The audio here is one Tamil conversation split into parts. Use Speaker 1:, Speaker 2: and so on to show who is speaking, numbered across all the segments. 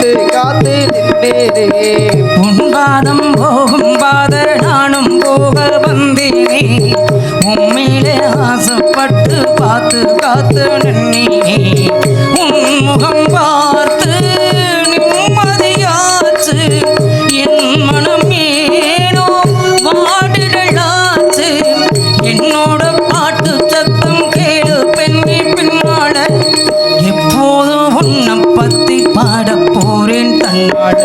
Speaker 1: காத்து காத்து நின்றேனே
Speaker 2: உன்பாதம் போகும் பாத நானும் போக வந்தேனே. உண்மையிலே ஆசைப்பட்டு பார்த்து காத்து நின்றேனே வாழ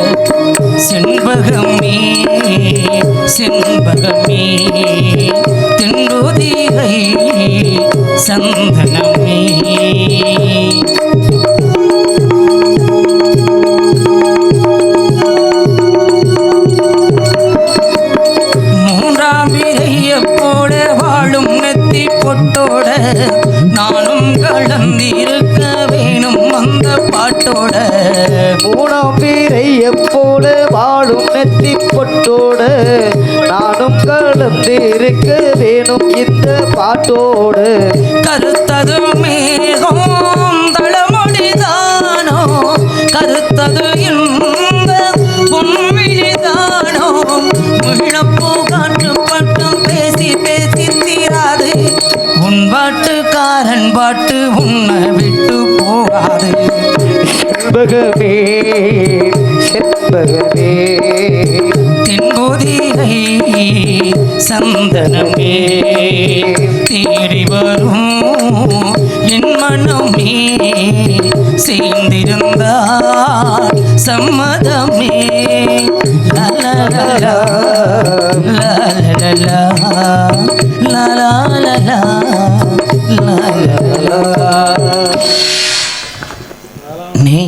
Speaker 2: செண்பகமே செண்பகமே நானும்
Speaker 1: கலந்து இருக்க வேணும் இந்த பாட்டோடு.
Speaker 2: கருத்தது மேகம் தளமொழிதானோ கருத்தது இந்த பொன்விழிதானோ? முழப்பூ காற்று பட்டம் பேசி பேசி தீராது. உன் பாட்டுக்காரன் பாட்டு உன்னை விட்டு போகாது.
Speaker 1: செண்பகமே செண்பகமே.
Speaker 2: தென்பொதிகை சந்தனமே தேடி வரும் என் மனமே சேர்ந்திருந்தால் சம்மதமே லலலலா, லலலலா, லலலலா, நீ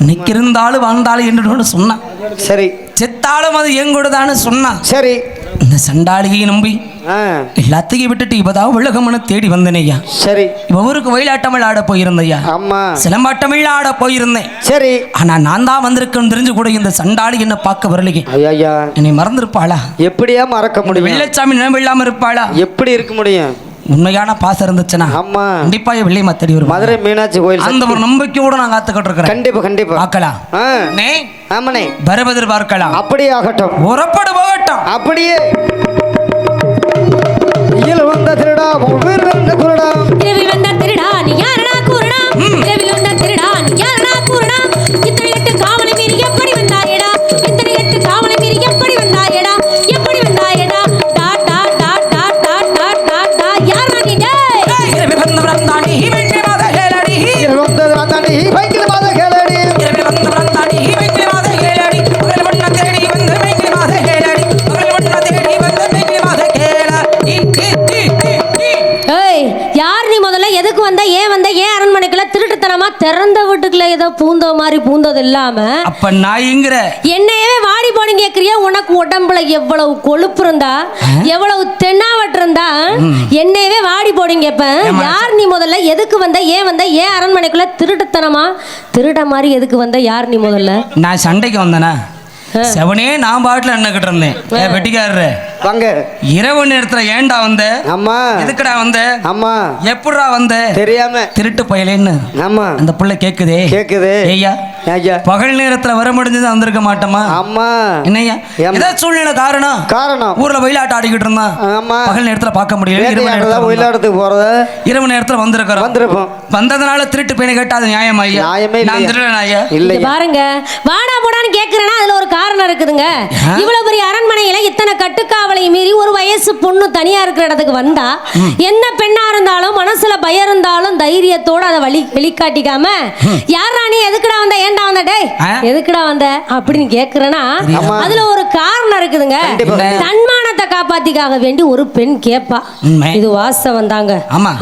Speaker 2: நிற்கிருந்தாலும் வாழ்ந்தாலும் என்று சொன்னான்
Speaker 1: சரி.
Speaker 2: செத்தாலும் அது எங்கூடதான்னு சொன்னான்
Speaker 1: சரி.
Speaker 2: இந்த சண்டாளியை நம்பி எல்லாத்தையும் விட்டுட்டு இப்பதான் உலகம்னு தேடி வந்தேனையா
Speaker 1: சரி.
Speaker 2: ஊருக்கு ஒயிலாட்டமிழ் ஆட போயிருந்தையா
Speaker 1: ஆமா.
Speaker 2: சிலம்பாட்டமிழ் ஆட போயிருந்தேன்.
Speaker 1: சரி.
Speaker 2: ஆனா நான் தான் வந்திருக்கேன்னு தெரிஞ்சு கூட இந்த சண்டாளி என்ன பார்க்க வரலையே.
Speaker 1: ஐயா
Speaker 2: என்னை மறந்துருப்பாளா?
Speaker 1: எப்படியா மறக்க முடியும்?
Speaker 2: வெள்ளச்சாமி நினைவு இல்லாம இருப்பாளா?
Speaker 1: எப்படி இருக்க முடியும்?
Speaker 2: உண்மையான பாசம் இருந்துச்சுன்னா
Speaker 1: ஆமா.
Speaker 2: கண்டிப்பா என் வெள்ளையம்மா தேடி வரும்
Speaker 1: மதுரை மீனாட்சி கோயில்
Speaker 2: அந்த ஒரு நம்பிக்கையோட நான் காத்துக்கிட்டு இருக்கிறேன்
Speaker 1: கண்டிப்பா கண்டிப்பா.
Speaker 2: பார்க்கலாம்.
Speaker 1: ஆமாண்ணே.
Speaker 2: பரபதிர் பார்க்கலாம்.
Speaker 1: அப்படியே ஆகட்டும்
Speaker 2: உறப்படு போகட்டும்
Speaker 1: அப்படியே. இயல் வந்த திருடா உயிர் வந்த குருடா
Speaker 3: இரவில் வந்த திருடா பூந்த மாதிரி பூந்தது இல்லாம
Speaker 2: அப்ப நாய்ங்கிற.
Speaker 3: என்னையவே வாடி போனி கேக்குறியா உனக்கு உடம்புல எவ்வளவு கொழுப்பு இருந்தா எவ்வளவு தென்னாவட்டு இருந்தா என்னையவே வாடி போடிங்க இப்ப. யார் நீ முதல்ல? எதுக்கு வந்த? ஏன் வந்த? ஏன் அரண்மனைக்குள்ள திருட்டுத்தனமா? திருட மாதிரி எதுக்கு வந்த? யார் நீ முதல்ல?
Speaker 2: நான் சண்டைக்கு வந்தேனா? செவனே நான் பாட்டில் நின்னுக்கிட்டு இருந்தேன். ஏன் வெட்டிக்காரரு
Speaker 1: வாங்க.
Speaker 2: இரவு நேரத்துல ஏன்டா வந்த?
Speaker 1: ஆமா.
Speaker 2: எதுக்குடா வந்த?
Speaker 1: ஆமா.
Speaker 2: எப்படிடா வந்த?
Speaker 1: தெரியாம.
Speaker 2: திருட்டு பயலேன்னு.
Speaker 1: ஆமா.
Speaker 2: அந்த புள்ள கேக்குதே.
Speaker 1: கேக்குது.
Speaker 2: ஐயா
Speaker 1: ஐயா
Speaker 2: பகல் நேரத்துல வர முடிஞ்சது வந்திருக்க மாட்டோமா
Speaker 1: ஆமா.
Speaker 2: என்னய்யா?
Speaker 1: ஏம்மா?
Speaker 2: ஏதோ சூழ்நிலை காரணம்?
Speaker 1: காரணம்.
Speaker 2: ஊர்ல வெயிலாட்டம் ஆடிக்கிட்டு இருந்தான்.
Speaker 1: ஆமா.
Speaker 2: பகல் நேரத்துல பார்க்க முடியல. இரவு நேரத்துல.
Speaker 1: ஒயிலாடத்துக்கு போறத?
Speaker 2: இரவு நேரத்துல வந்திருக்கிறோம்.
Speaker 1: வந்திருப்போம்.
Speaker 2: வந்ததுனால திருட்டு பையனை கேட்டா அது நியாயமா ஐயா?
Speaker 1: நியாயமே
Speaker 2: நான். திருடன் ஐயா?
Speaker 1: இல்லை
Speaker 3: இங்க பாருங்க. வாடா போடான்னு கேக்குறேன்னா அதுல ஒரு காரணம் இருக்குதுங்க. இவ்வளவு பெரிய அரண்மனையில இத்தனை கட்டுக்காவலை மீறி ஒரு வயசு பொண்ணு தனியா இருக்கிற இடத்துக்கு வந்தா எந்த பெண்ணா இருந்தாலும் மனசுல பயம் இருந்தாலும் தைரியத்தோட அதை வழி வெளிக்காட்டிக்காம யாரா நீ எதுக்குடா வந்த? ஏன்டா வந்த? டேய்? எதுக்குடா வந்த? அப்படின்னு கேக்குறேன்னா. அதுல ஒரு காரணம் இருக்குதுங்க. தன்மானத்தை காப்பாத்திக்காக வேண்டி ஒரு பெண் கேப்பா. இது வாஸ்தவம் தாங்க.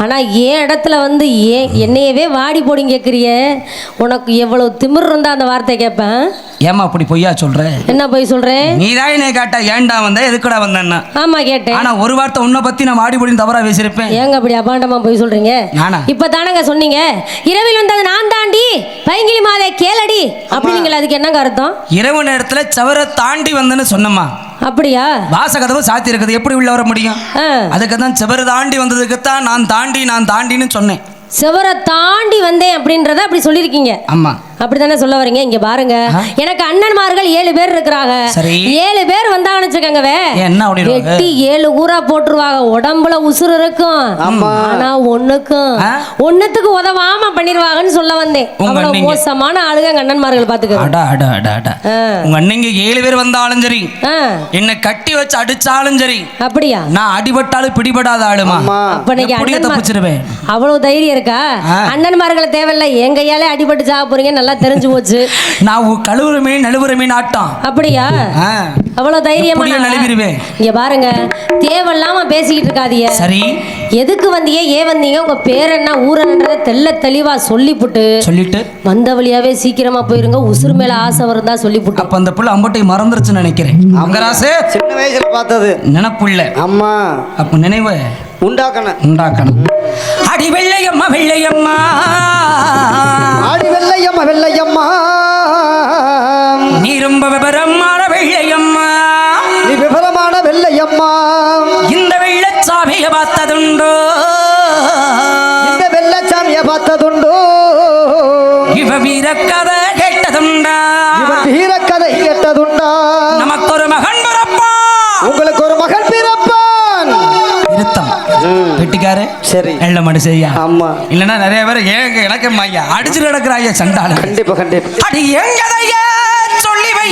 Speaker 3: ஆனா ஏன் இடத்துல வந்து ஏன் என்னையவே வாடி போடிங்க கேக்குறிய உனக்கு எவ்வளவு திமிர் இருந்தா அந்த வார்த்தை கேட்பேன்
Speaker 2: ஏமா அப்படி பொய்யா சொல்ற?
Speaker 3: என்ன போய் சொல்றேன்
Speaker 2: நீதான் என்னை கேட்டா ஏன்டா வந்த? எதுக்குடா வந்தேன்னா?
Speaker 3: ஆமா கேட்டேன்.
Speaker 2: ஆனா ஒரு வார்த்தை உன்னை பத்தி நான் மாடி பொடி தவறா பேசியிருப்பேன்.
Speaker 3: ஏங்க அப்படி அபாண்டமா போய் சொல்றீங்க?
Speaker 2: நானா?
Speaker 3: இப்ப தானங்க சொன்னீங்க. இரவில் வந்தது நான் தாண்டி பைங்கிலி மாதே கேளடி அப்படிங்களா அதுக்கு என்னங்க அர்த்தம்?
Speaker 2: இரவு நேரத்துல சவரை தாண்டி வந்தேன்னு சொன்னம்மா.
Speaker 3: அப்படியா?
Speaker 2: வாச கதவு சாத்தி இருக்குது. எப்படி உள்ள வர முடியும். அதுக்கு தான் செவரு தாண்டி வந்ததுக்கு தான் நான் தாண்டி நான் தாண்டின்னு சொன்னேன்.
Speaker 3: செவரை தாண்டி வந்தேன் அப்படின்றத அப்படி சொல்லியிருக்கீங்க.
Speaker 2: ஆமா.
Speaker 3: அப்படித்தானே சொல்ல வரீங்க? இங்க பாருங்க. எனக்கு அண்ணன்மார்கள் ஏழு பேர் இருக்கிறாங்க.
Speaker 2: சரி.
Speaker 3: ஏழு பேர் வந்தாங்கன்னு வச்சுக்கோங்கவே? வெட்டி ஏழு ஊரா போட்டுருவாங்க. உடம்புல உசுறு இருக்கும். ஆனா ஒண்ணுக்கும்? ஒண்ணுத்துக்கு உதவாம பண்ணிருவாங்கன்னு சொல்ல வந்தேன்.
Speaker 2: உங்க
Speaker 3: அவ்வளவு. மோசமான ஆளுங்க எங்க அண்ணன்மார்கள் பாத்துக்க
Speaker 2: அடா அடா அடா அடா.
Speaker 3: ஆ.
Speaker 2: உங்க அண்ணங்க ஏழு பேர் வந்தாலும் சரி என்னை கட்டி வச்சு அடிச்சாலும் சரி
Speaker 3: அப்படியா?
Speaker 2: நான் அடிபட்டாலும் பிடிபடாத ஆளுமா?
Speaker 3: அப்ப
Speaker 2: தப்பிச்சிருவேன்?
Speaker 3: அவ்வளவு தைரியம் இருக்கா. அண்ணன்மார்களை தேவையில்ல. என் கையாலே அடிபட்டு சாக போறீங்க நல்லா தெரிஞ்சு போச்சு.
Speaker 2: நான் கழுவுற மீன் நழுவுற மீன் ஆட்டம்
Speaker 3: அப்படியா. அவ்வளவு தைரியமா
Speaker 2: நழுவிருவேன்.
Speaker 3: இங்க பாருங்க தேவையில்லாம பேசிக்கிட்டு இருக்காதீங்க.
Speaker 2: சரி.
Speaker 3: எதுக்கு வந்தீங்க ஏன் வந்தீங்க? உங்க பேர் என்ன ஊரன்றத தெள்ள தெளிவா சொல்லிப்புட்டு
Speaker 2: சொல்லிட்டு.
Speaker 3: வந்த வழியாவே சீக்கிரமா போயிருங்க. உசுறு மேல ஆசை வருந்தா சொல்லிப்புட்டு.
Speaker 2: அப்ப அந்த புள்ள அம்பட்டை மறந்துருச்சுன்னு நினைக்கிறேன். அங்கராசு
Speaker 1: சின்ன வயசுல பார்த்தது.
Speaker 2: நினப்புள்ள.
Speaker 1: அம்மா.
Speaker 2: அப்ப நினைவு?
Speaker 1: உண்டாக்கணும்.
Speaker 2: உண்டாக்கணும். அடி வெள்ளையம்மா வெள்ளையம்மா.
Speaker 1: ஆடி வெள்ளையம்மா. வெள்ளையம்மா
Speaker 2: நீ ரொம்ப விவரமான வெள்ளையம்மா.
Speaker 1: நீ விவரமான வெள்ளையம்மா.
Speaker 2: இந்த வெள்ளச்சாமிய பார்த்ததுண்டோ?
Speaker 1: இந்த வெள்ளச்சாமிய பார்த்ததுண்டோ?
Speaker 2: இவ வீரக்கதை கேட்டதுண்டா?
Speaker 1: இவன் வீரக்கதை
Speaker 2: வெட்டிக்காரு
Speaker 1: சரி.
Speaker 2: மனு செய்யா.
Speaker 1: ஆமா.
Speaker 2: இல்லைன்னா நிறைய பேர் ஏங்க எனக்கு ஐயா அடிச்சு கிடக்குற ஐயா சண்டாளு.
Speaker 1: கண்டிப்பா கண்டிப்பா.
Speaker 2: அடி எங்கதைய சொல்லி வை.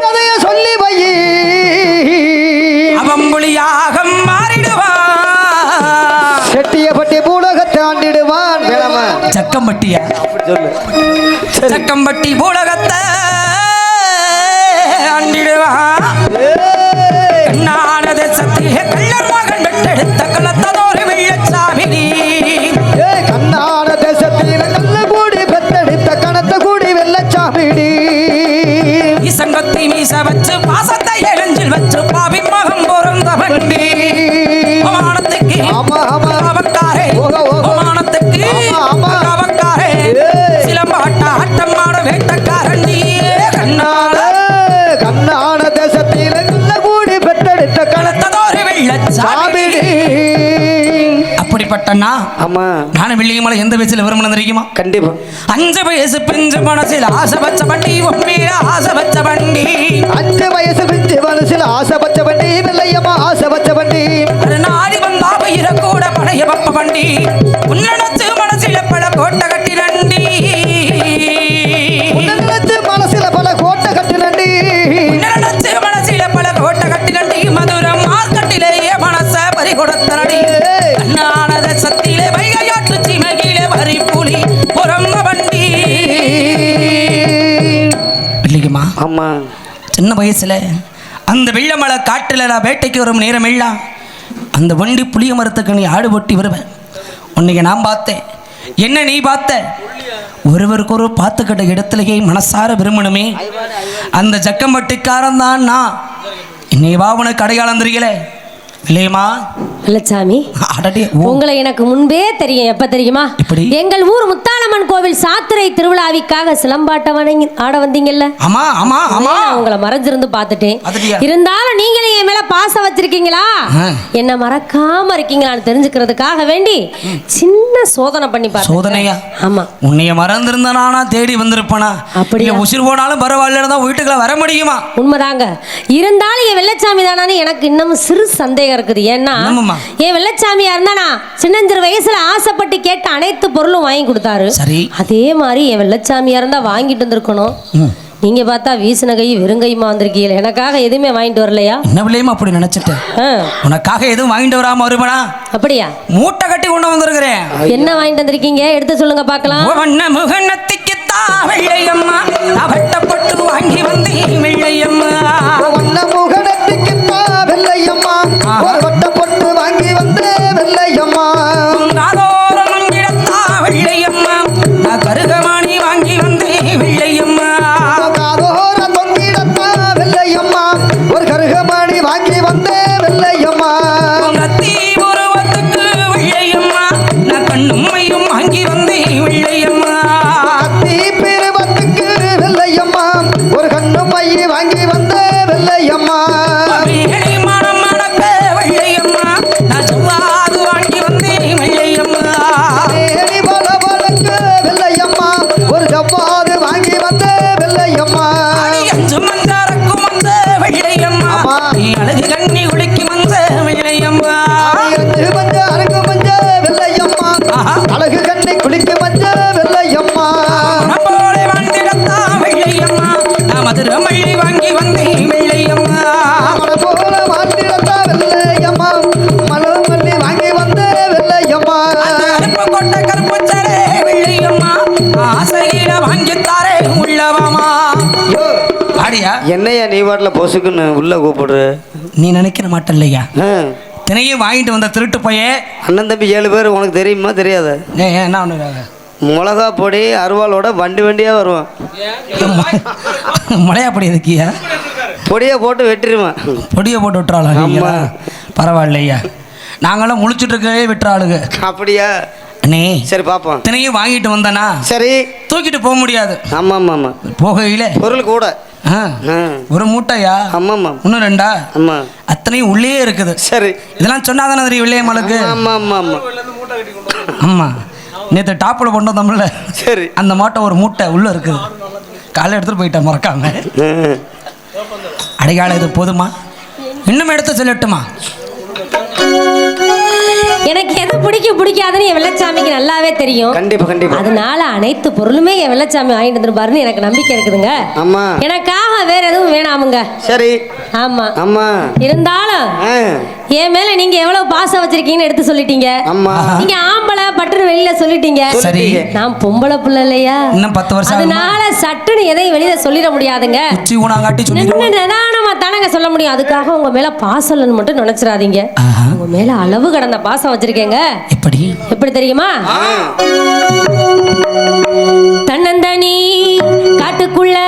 Speaker 1: கதைய சொல்லி வை.
Speaker 2: அவன் மொழியாக மாறிடுவா
Speaker 1: செட்டியப்பட்டி பூலகத்தை ஆண்டிடுவான் வேளாம
Speaker 2: சக்கம்பட்டியா?
Speaker 1: சொல்லு.
Speaker 2: சக்கம்பட்டி பூலகத்தை ஆண்டிடுவா
Speaker 1: ஏய்,
Speaker 2: கண்ணானது சத்திய கள்ளர் மகன் பெற்றெடுத்த களத்ததோரு வெள்ளச்சாமினி
Speaker 1: ஏய், கண்ணாட தேசத்தில கள்ள கூடி பெத்தெடுத்த கணத்த கூடி வெள்ளச்சாமிடி
Speaker 2: இசங்கத்தி மீச வச்சு பாசத்தை எழஞ்சில் வச்சு பாவி மகம் பொருந்த வண்டி அவமானத்துக்கு அப்படிப்பட்டனா
Speaker 1: ஆமா.
Speaker 2: நானும் வெள்ளியமலை எந்த வயசுல விரும்பின தெரியுமா?
Speaker 1: கண்டிப்பா.
Speaker 2: அஞ்சு வயசு பிஞ்சு மனசில் ஆசை வச்ச வண்டி உண்மையில ஆசை வச்ச வண்டி.
Speaker 1: அஞ்சு வயசு பிஞ்சு மனசுல ஆசை பச்ச வண்டி வெள்ளையம்மா ஆசை பச்ச வண்டி.
Speaker 2: நாடி வந்தா பயிர கூட படைய வப்ப வண்டி. உன்னடத்து
Speaker 1: ஆமாம்
Speaker 2: சின்ன வயசில் அந்த வெள்ளமலை காட்டில் நான் வேட்டைக்கு வரும் நேரம் இல்லா அந்த வண்டி புளிய மரத்துக்கு நீ ஆடு ஒட்டி வருவேன். உன்னைக்கு நான் பார்த்தேன். என்ன நீ பார்த்த? ஒருவருக்கு ஒரு பார்த்துக்கிட்ட இடத்துலயே மனசார விரும்பணுமே. அந்த ஜக்கம்பட்டிக்காரன் தான் நான். என்னை வா உனக்கு அடையாளம் தெரியல? இல்லையம்மா. ஓ.
Speaker 3: உங்களை எனக்கு முன்பே தெரியும். எப்ப தெரியுமா? எங்கள் ஊர் முத்தாளம்மன் கோவில் சாத்திரை திருவிழாவிற்காக சிலம்பாட்டம் வணங்கி ஆட வந்தீங்கல்ல?
Speaker 2: ஆமா ஆமா ஆமா.
Speaker 3: உங்களை மறைஞ்சிருந்து பார்த்துட்டேன்? இருந்தாலும் நீங்களும் என் மேல பாசம் வச்சிருக்கீங்களா. என்ன மறக்காம இருக்கீங்களான்னு தெரிஞ்சுக்கிறதுக்காக வேண்டி சின்ன சோதனை பண்ணி பார்த்தேன்
Speaker 2: சோதனையா?
Speaker 3: ஆமா.
Speaker 2: உன்னைய மறந்திருந்த நானா தேடி வந்திருப்பனா?
Speaker 3: அப்படியா?
Speaker 2: உசிர் போனாலும் பரவாயில்லன்னு தான் வீட்டுக்குள்ள வர முடியுமா?
Speaker 3: உண்மைதாங்க. இருந்தாலும் என் வெள்ளச்சாமி தானான்னு எனக்கு இன்னமும் சிறு சந்தேகம் இருக்குது. ஏன்னா? என் வெள்ளச்சாமியா இருந்தானா? சின்னஞ்சிறு வயசுல ஆசைப்பட்டு கேட்ட அனைத்து பொருளும் வாங்கி கொடுத்தாரு.
Speaker 2: சரி.
Speaker 3: அதே மாதிரி என் வெள்ளச்சாமியா இருந்தா வாங்கிட்டு வந்திருக்கணும்.
Speaker 2: ம்.
Speaker 3: நீங்க பார்த்தா வீசின கை வெறுங்கையுமா வந்திருக்கீங்க எனக்காக எதுவுமே வாங்கிட்டு வரலையா?
Speaker 2: என்ன விலையுமா அப்படி நினைச்சிட்டேன் உனக்காக எதுவும் வாங்கிட்டு வராம வருவனா?
Speaker 3: அப்படியா?
Speaker 2: மூட்டை கட்டி கொண்டு வந்திருக்கிறேன்.
Speaker 3: என்ன வாங்கிட்டு வந்திருக்கீங்க? எடுத்து சொல்லுங்க பார்க்கலாம்.
Speaker 2: வெள்ளையம்மா அவட்டப்பட்டு வாங்கி வெள்ளையம்மா
Speaker 1: வெள்ளையம்மா
Speaker 2: நான் கருகமாணி வாங்கி வந்தேன் வெள்ளையம்மா
Speaker 1: காதோர தொங்கிடத்தா வெள்ளையம்மா ஒரு கருகமணி வாங்கி வந்தே
Speaker 2: யாரையா
Speaker 1: என்னையா நீ வாட்டில் பொசுக்குன்னு உள்ள கூப்பிடுற?
Speaker 2: நீ நினைக்கிற மாட்டேன் இல்லையா தினையும் வாங்கிட்டு வந்த திருட்டு போயே.
Speaker 1: அண்ணன் தம்பி ஏழு பேர் உனக்கு தெரியுமா தெரியாத?
Speaker 2: ஏய், ஏய், என்ன ஒன்று
Speaker 1: மிளகா பொடி அருவாளோட வண்டி வண்டியாக வருவான்.
Speaker 2: மழையா படி எதுக்கியா?
Speaker 1: பொடியை போட்டு வெட்டிடுவான்
Speaker 2: பொடியை போட்டு விட்டுறாளா பரவாயில்லையா? நாங்களாம் முழிச்சிட்டு இருக்கவே விட்டுறாளுங்க.
Speaker 1: அப்படியா?
Speaker 2: அண்ணே
Speaker 1: சரி பார்ப்போம்
Speaker 2: தினையும் வாங்கிட்டு வந்தனா?
Speaker 1: சரி.
Speaker 2: தூக்கிட்டு போக முடியாது.
Speaker 1: ஆமாம் ஆமாம் ஆமாம்.
Speaker 2: போகையில.
Speaker 1: பொருள் கூட.
Speaker 2: ஒரு மூட்டையா?
Speaker 1: ஆமாம் ஆமாம்
Speaker 2: இன்னும் ரெண்டா?
Speaker 1: ஆமாம்
Speaker 2: அத்தனையும் உள்ளே இருக்குது.
Speaker 1: சரி.
Speaker 2: இதெல்லாம் சொன்னாதானே தெரியும் வெள்ளையம்மளுக்கு
Speaker 1: ஆமாம் ஆமாம் ஆமாம்
Speaker 2: ஆமா நேற்று டாப்பில் கொண்டு வந்தோம்ல.
Speaker 1: சரி.
Speaker 2: அந்த மாட்டை ஒரு மூட்டை உள்ளே இருக்குது. காலை எடுத்துட்டு போயிட்டேன் மறக்காம. அடையாளம் இது போதுமா? இன்னும் எடுத்து சொல்லட்டுமா?
Speaker 3: எனக்கு எது பிடிக்கும் பிடிக்காதுன்னு என் வெள்ளச்சாமிக்கு நல்லாவே தெரியும்.
Speaker 1: கண்டிப்பா கண்டிப்பா.
Speaker 3: அதனால அனைத்து பொருளுமே என் வெள்ளச்சாமி வாங்கிட்டு வந்துருப்பாருன்னு எனக்கு நம்பிக்கை இருக்குதுங்க.
Speaker 1: ஆமா.
Speaker 3: எனக்காக வேற எதுவும் வேணாமுங்க.
Speaker 1: சரி.
Speaker 3: ஆமா.
Speaker 1: ஆமா.
Speaker 3: இருந்தாலும் என் மேல நீங்க எவ்வளவு பாசம் வச்சிருக்கீங்கன்னு எடுத்து சொல்லிட்டீங்க.
Speaker 1: ஆமா.
Speaker 3: நீங்க ஆம்பளை பட்டுன்னு வெளியில சொல்லிட்டீங்க.
Speaker 2: சரி.
Speaker 3: நான் பொம்பளை புள்ள இல்லையா?
Speaker 2: இன்னும் பத்து வருஷம்?
Speaker 3: அதனால சட்டுன்னு எதையும் வெளியில சொல்லிட முடியாதுங்க.
Speaker 2: உச்சி ஊனாங்காட்டி
Speaker 3: நின்னு நிதானமா தானங்க சொல்ல முடியும். அதுக்காக உங்க மேல பாசம் மட்டும் நினைச்சிடாதீங்க. உங்க மேல அளவு கடந்த பாசம் வச்சிருக்கேங்க.
Speaker 2: எப்படி?
Speaker 3: எப்படி தெரியுமா? தன்னந்தனி காட்டுக்குள்ள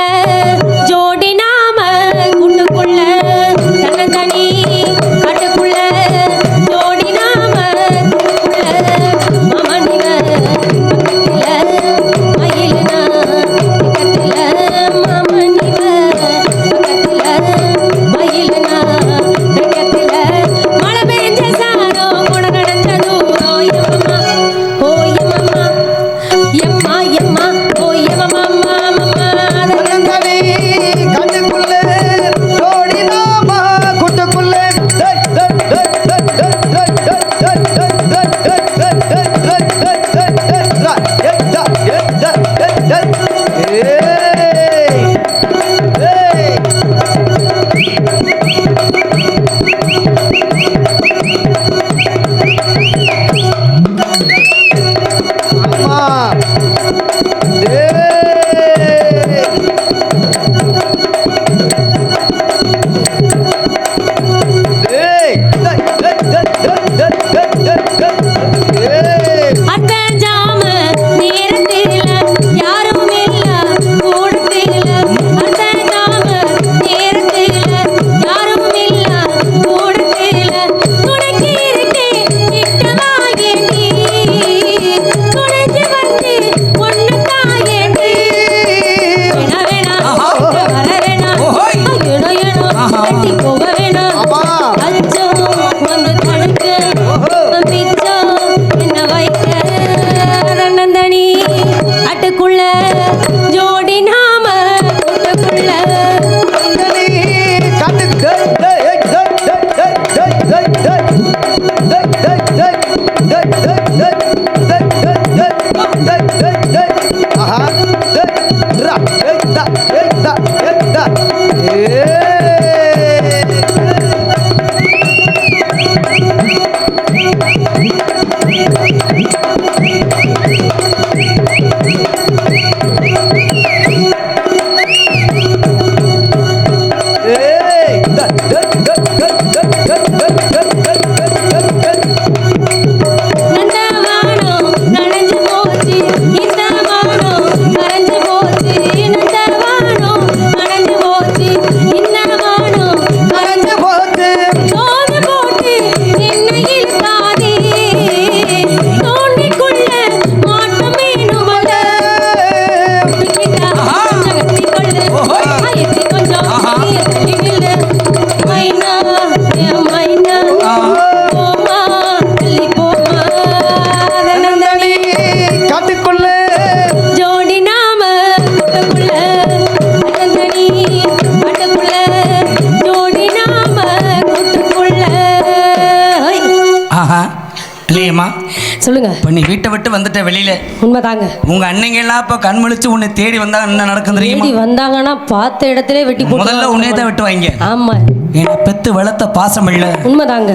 Speaker 2: இப்போ நீ வீட்டை விட்டு வந்துட்ட வெளியில.
Speaker 3: உண்மைதாங்க.
Speaker 2: உங்க அன்னைங்க எல்லாம் இப்போ கண் முழிச்சு உன்னை தேடி வந்தா என்ன நடக்கும் தெரியுமா?
Speaker 3: தேடி வந்தாங்கன்னா பார்த்த இடத்துல வெட்டி போட்டு
Speaker 2: முதல்ல உன்னைய தான் வெட்டுவாங்க.
Speaker 3: ஆமா.
Speaker 2: என்னை பெத்து வளர்த்த பாசம் இல்ல
Speaker 3: உண்மைதாங்க.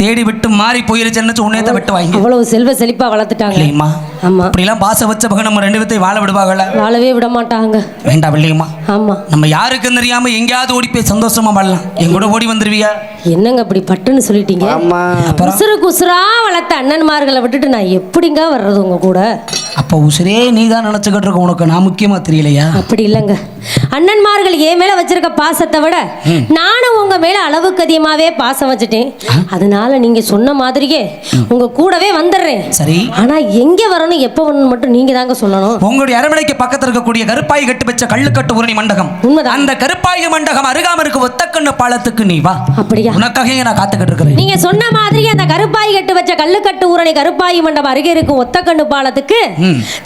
Speaker 2: தேடி விட்டு மாறி போயிருச்சுன்னு உன்னேத்த விட்டு வாங்கி.
Speaker 3: அவ்வளவு செல்வ செழிப்பா வளர்த்துட்டாங்க.
Speaker 2: இல்லையம்மா
Speaker 3: ஆமா.
Speaker 2: அப்படிலாம் பாச வச்ச பக்கம் நம்ம ரெண்டு பேர்த்தையும் வாழ விடுவாங்கல்ல.
Speaker 3: வாழவே விட மாட்டாங்க.
Speaker 2: வேண்டாம் இல்லையம்மா
Speaker 3: ஆமா.
Speaker 2: நம்ம யாருக்கும் தெரியாம எங்கேயாவது ஓடி போய் சந்தோஷமா வாழலாம். என் கூட ஓடி வந்துருவியா?
Speaker 3: என்னங்க அப்படி பட்டுன்னு சொல்லிட்டீங்க?
Speaker 1: ஆமா.
Speaker 3: உசுறு குசுரா வளர்த்த அண்ணன்மார்களை விட்டுட்டு நான் எப்படிங்க வர்றது உங்க கூட?
Speaker 2: அப்போ உசிரே நீ தான் நினச்சிக்கிட்டு இருக்க உனக்கு? நான் முக்கியமா தெரியலையா?
Speaker 3: அப்படி இல்லைங்க. அண்ணன்மார்கள் என் மேல வச்சிருக்க பாசத்தை விட நானும் உங்க மேல அளவுக்கு அதிகமாவே பாசம் வச்சுட்டேன். அதனால நீங்க சொன்ன மாதிரியே உங்க கூடவே வந்துடுறேன்.
Speaker 2: சரி.
Speaker 3: ஆனா எங்க வரணும் எப்ப வரணும் மட்டும் நீங்க தாங்க சொல்லணும்.
Speaker 2: உங்களுடைய அரண்மனைக்கு பக்கத்துல இருக்கக்கூடிய கருப்பாய் கட்டு வச்ச கள்ளுக்கட்டு ஊரணி மண்டகம்.
Speaker 3: உண்மைதான்.
Speaker 2: அந்த கருப்பாய் மண்டகம் அருகாம இருக்க ஒத்தக்கண்ணு பாலத்துக்கு நீ வா.
Speaker 3: அப்படியா?
Speaker 2: உனக்காக நான் காத்துக்கிட்டு இருக்கிறேன்.
Speaker 3: நீங்க சொன்ன மாதிரி அந்த கருப்பாய் கட்டு வச்ச கல்லுக்கட்டு ஊரணி கருப்பாய் மண்டபம் அருகே இருக்கும் ஒத்தக்கண்ணு பாலத்துக்கு.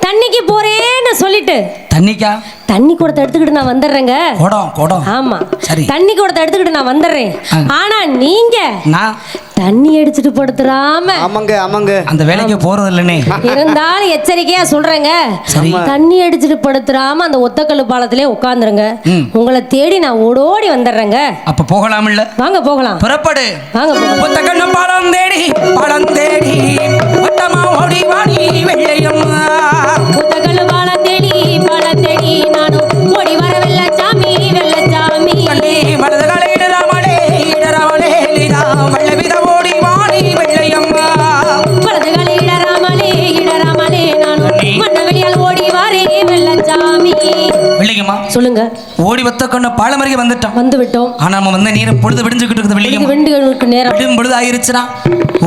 Speaker 3: தண்ணிக்கு போறேன்னு சொல்லிட்டு
Speaker 2: தண்ணிக்கா?
Speaker 3: தண்ணி குடத்தை எடுத்துக்கிட்டு நான் வந்துடுறேங்க.
Speaker 2: குடம் குடம்.
Speaker 3: ஆமா.
Speaker 2: சரி.
Speaker 3: தண்ணி குடத்தை எடுத்துக்கிட்டு நான் வந்துடுறேன். ஆனா நீங்க
Speaker 2: நான்
Speaker 3: தண்ணி அடிச்சிட்டு படுத்துறாம
Speaker 1: ஆமாங்க ஆமாங்க.
Speaker 2: அந்த வேலைக்கு போறது இல்லைனே
Speaker 3: இருந்தாலும் எச்சரிக்கையா சொல்றேங்க. தண்ணி அடிச்சிட்டு படுத்துறாம அந்த ஒத்தக்கல்லு பாலத்திலே உட்காந்துருங்க
Speaker 2: ம்.
Speaker 3: உங்களை தேடி நான் ஓடோடி வந்துடுறேங்க.
Speaker 2: அப்ப போகலாம் இல்ல?
Speaker 3: வாங்க போகலாம்.
Speaker 2: புறப்படு.
Speaker 3: வாங்க
Speaker 2: ஒத்தக்கண்ணு பாலம் தேடி பாலம் தேடி. ஒட்டமா ஓடி வாடி வெள்ளையம்மா.
Speaker 3: ஒத்தக்கல்லு நானும்
Speaker 2: வெள்ளையம்மா
Speaker 3: சொல்லுங்க.
Speaker 2: ஓடி ஒத்தக்கண்ணு பாலம் அருகே வந்துட்டோம்
Speaker 3: வந்து விட்டோம்
Speaker 2: ஆனா நம்ம வந்து நீரை பொழுது விடிஞ்சுக்கிட்டு இருக்குது வெள்ளையம்மா
Speaker 3: வெண்டுகளுக்கு நேரம்.
Speaker 2: விடும் பொழுது ஆயிருச்சுன்னா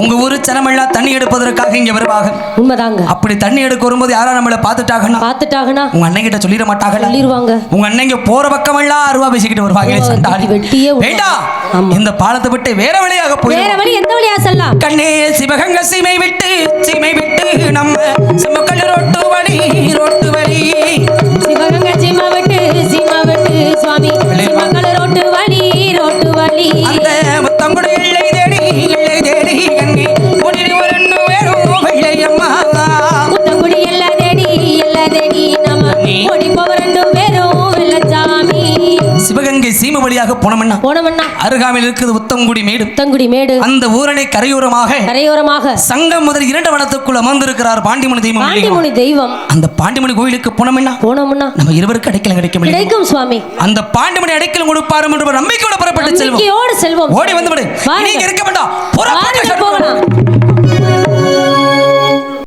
Speaker 2: உங்க ஊரு ஜனமெல்லாம் தண்ணி எடுப்பதற்காக இங்க வருவாங்க.
Speaker 3: உண்மைதாங்க.
Speaker 2: அப்படி தண்ணி எடுக்க வரும்போது யாரா நம்மளை பார்த்துட்டாங்கன்னா
Speaker 3: பார்த்துட்டாங்கன்னா
Speaker 2: உங்க அண்ணன் கிட்ட சொல்லிட மாட்டாங்களா?
Speaker 3: சொல்லிடுவாங்க
Speaker 2: உங்க அண்ணங்க போற பக்கமெல்லாம் அருவா பேசிக்கிட்டு வருவாங்க
Speaker 3: ஓ,
Speaker 2: சண்டாளி.
Speaker 3: வெட்டியே.
Speaker 2: வேண்டாம். இந்த பாலத்தை விட்டு வேற வழியாக
Speaker 3: வேற
Speaker 2: போயிடும்
Speaker 3: வழி எந்த வழியா செல்லாம்
Speaker 2: கண்ணே சிவகங்க சீமை விட்டு சீமை விட்டு நம்ம சிம்மக்கல் ரோட்டு வழி ரோட்டு வழி. முத்தங்குடி அருகாமையில் இருக்குது உத்தங்குடி மேடு.
Speaker 3: புத்தங்குடி மேடு.
Speaker 2: அந்த ஊரணை கரையோரமாக
Speaker 3: கரையோரமாக
Speaker 2: சங்கம் முதல் இரண்டு வனத்துக்குள் அமர்ந்திருக்கிறார் பாண்டிமணி தெய்வம்?
Speaker 3: பாண்டிமுனி தெய்வம்.
Speaker 2: அந்த பாண்டிமணி கோயிலுக்கு போனோம்னா?
Speaker 3: போனோம்னா?
Speaker 2: நம்ம இருவருக்கு அடைக்கலம் கிடைக்கும்?
Speaker 3: கிடைக்கும் சுவாமி.
Speaker 2: அந்த பாண்டிமணி அடைக்கலம் கொடுப்பாரும் என்ற நம்பிக்கையோட புறப்பட்டு செல்வோம்.
Speaker 3: செல்வோம்.
Speaker 2: ஓடி வந்து விடு. நீங்க இருக்க வேண்டாம்.